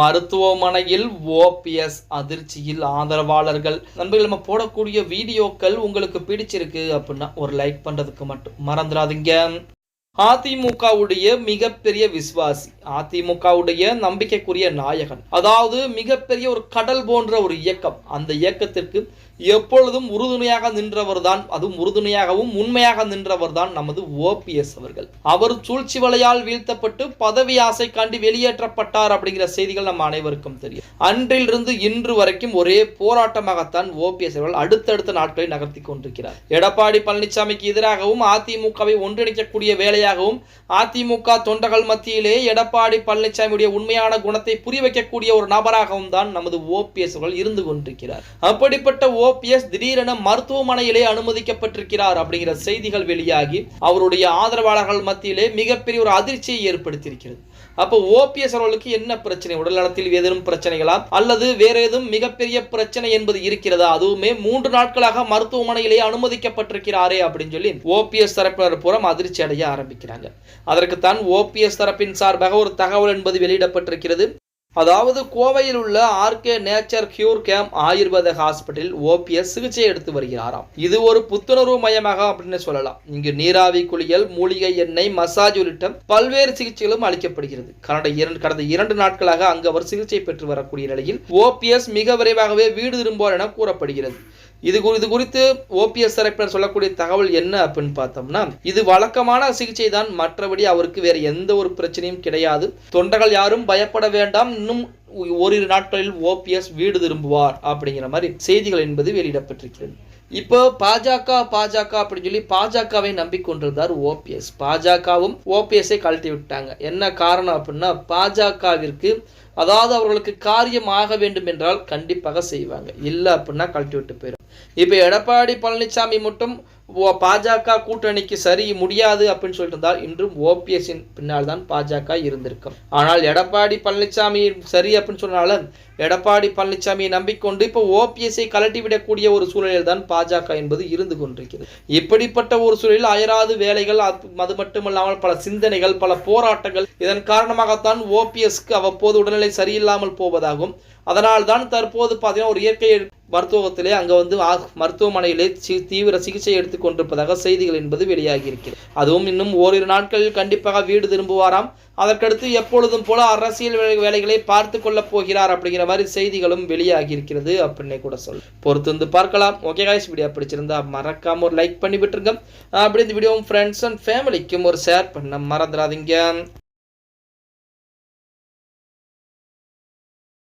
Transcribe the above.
மருத்துவமனையில் ஓபிஎஸ் அதிர்ச்சியில் ஆதரவாளர்கள். நண்பர்கள் நம்ம போடக்கூடிய வீடியோக்கள் உங்களுக்கு பிடிச்சிருக்கு அப்படின்னா ஒரு லைக் பண்ணுறதுக்கு மட்டும் மறந்துடாதீங்க. அதிமுகவுடைய மிகப்பெரிய விசுவாசி அதிமுகவுடைய நம்பிக்கைக்குரிய நாயகன். அதாவது மிகப்பெரிய ஒரு கடல் போன்ற ஒரு இயக்கம். அந்த இயக்கத்திற்கு எப்பொழுதும் உறுதுணையாக நின்றவர் தான் அதுவும் உறுதுணையாகவும் உண்மையாக நின்றவர் தான் நமது ஓபிஎஸ் அவர்கள். அவர் சூழ்ச்சி வலையால் வீழ்த்தப்பட்டு பதவி ஆசை காண்டி வெளியேற்றப்பட்டார் அப்படிங்கிற செய்திகள் நம்ம அனைவருக்கும் தெரியும். அன்றிலிருந்து இன்று வரைக்கும் ஒரே போராட்டமாகத்தான் ஓபிஎஸ் அவர்கள் அடுத்தடுத்த நாட்களை நகர்த்தி கொண்டிருக்கிறார். எடப்பாடி பழனிசாமிக்கு எதிராகவும் அதிமுகவை ஒன்றிணைக்கக்கூடிய வேலையாகவும் அதிமுக தொண்டர்கள் மத்தியிலே எடப்பாடி பழனிசாமியுடைய உண்மையான குணத்தை புரிய வைக்கக்கூடிய ஒரு நபராகவும் தான் நமது ஓபிஎஸ் அவர்கள் இருந்து கொண்டிருக்கிறார். அப்படிப்பட்ட ஓபிஎஸ் திடீரென மருத்துவமனையிலே அனுமதிக்கப்பட்டிருக்கிறார் அப்படிங்கிற செய்திகள் வெளியாகி அவருடைய ஆதரவாளர்கள் மத்தியிலே மிகப்பெரிய ஒரு அதிர்ச்சியை ஏற்படுத்தியிருக்கிறது. அப்போ ஓபிஎஸ் அவர்களுக்கு என்ன பிரச்சனை? உடல்நலத்தில் ஏதேனும் பிரச்சனைகளா? அல்லது வேற ஏதும் மிகப்பெரிய பிரச்சனை என்பது இருக்கிறதா? அதுவுமே மூன்று நாட்களாக மருத்துவமனையிலே அனுமதிக்கப்பட்டிருக்கிறாரே அப்படின்னு சொல்லி ஓபிஎஸ் தரப்பினர் புறம் அதிர்ச்சி அடைய ஆரம்பிக்கிறாங்க அதற்குத்தான் ஓபிஎஸ் தரப்பின் சார்பாக ஒரு தகவல் என்பது வெளியிடப்பட்டிருக்கிறது. அதாவது கோவையில் உள்ள RK nature cure game Ayurveda ஹாஸ்பிட்டலில் ஓபிஎஸ் சிகிச்சை எடுத்து வருகிறாராம். இது ஒரு புத்துணர்வு மையமாக அப்படின்னு சொல்லலாம். இங்கு நீராவி குளியல் மூலிகை எண்ணெய் மசாஜ் உள்ளிட்ட பல்வேறு சிகிச்சைகளும் அளிக்கப்படுகிறது. கடந்த இரண்டு கடந்த இரண்டு நாட்களாக அங்கு அவர் சிகிச்சை பெற்று வரக்கூடிய நிலையில் ஓபிஎஸ் மிக விரைவாகவே வீடு திரும்புவார் என கூறப்படுகிறது. இது குறி இது குறித்து ஓபிஎஸ் தரப்பினர் சொல்லக்கூடிய தகவல் என்ன அப்படின்னு பார்த்தோம்னா இது வழக்கமான சிகிச்சை தான் மற்றபடி அவருக்கு வேற எந்த ஒரு பிரச்சனையும் கிடையாது. தொண்டர்கள் யாரும் பயப்பட வேண்டாம். இன்னும் ஓரிரு நாட்களில் ஓபிஎஸ் வீடு திரும்புவார் அப்படிங்கிற மாதிரி செய்திகள் என்பது வெளியிடப்பட்டிருக்கிறது. இப்போ பாஜக பாஜக அப்படின்னு சொல்லி பாஜகவை நம்பிக்கொண்டிருந்தார் ஓபிஎஸ். பாஜகவும் ஓபிஎஸ்ஐ கழட்டி விட்டாங்க. என்ன காரணம் அப்படின்னா பாஜகவிற்கு அதாவது அவர்களுக்கு காரியம் ஆக வேண்டும் என்றால் கண்டிப்பாக செய்வாங்க. இல்லை அப்படின்னா கழட்டி விட்டு போயிடும் இப்போ எடப்பாடி பழனிசாமி மட்டும் பாஜக கூட்டணிக்கு சரி முடியாது அப்படின்னு சொல்லிட்டு இருந்தால் இன்றும் ஓபிஎஸ்ஸின் பின்னால் தான் பாஜக இருந்திருக்கும். ஆனால் எடப்பாடி பழனிசாமி சரி அப்படின்னு சொன்னாலும் எடப்பாடி பழனிசாமியை நம்பிக்கொண்டு இப்போ ஓபிஎஸ்ஐ கலட்டிவிடக்கூடிய ஒரு சூழலில் தான் பாஜக என்பது இருந்து கொண்டிருக்கிறது. இப்படிப்பட்ட ஒரு சூழலில் அயராது வேலைகள் அது அது மட்டுமல்லாமல் பல சிந்தனைகள் பல போராட்டங்கள் இதன் காரணமாகத்தான் ஓபிஎஸ்க்கு அவ்வப்போது உடல்நிலை சரியில்லாமல் போவதாகவும் அதனால் தான் தற்போது பார்த்தீங்கன்னா ஒரு இயற்கை மருத்துவத்திலே அங்கே வந்து ஆ- மருத்துவமனையிலே தீவிர சிகிச்சை எடுத்துக்கொண்டிருப்பதாக செய்திகள் என்பது வெளியாகி இருக்கிறது அதுவும் இன்னும் ஓரிரு நாட்களில் கண்டிப்பாக வீடு திரும்புவாராம். அதற்கடுத்து எப்பொழுதும் போல அரசியல் வேலைகளை பார்த்து கொள்ளப் போகிறார் அப்படிங்கிற மாதிரி செய்திகளும் வெளியாகி இருக்கிறது அப்படின்னே கூட சொல் பொறுத்து வந்து பார்க்கலாம். ஓகே காய்ஸ் வீடியோ பிடிச்சிருந்தா மறக்காம ஒரு லைக் பண்ணி விட்டுருங்க. அப்படி இந்த வீடியோவும் ஃப்ரெண்ட்ஸ் அண்ட் ஃபேமிலிக்கும் ஒரு ஷேர் பண்ண மறந்துடாதீங்க.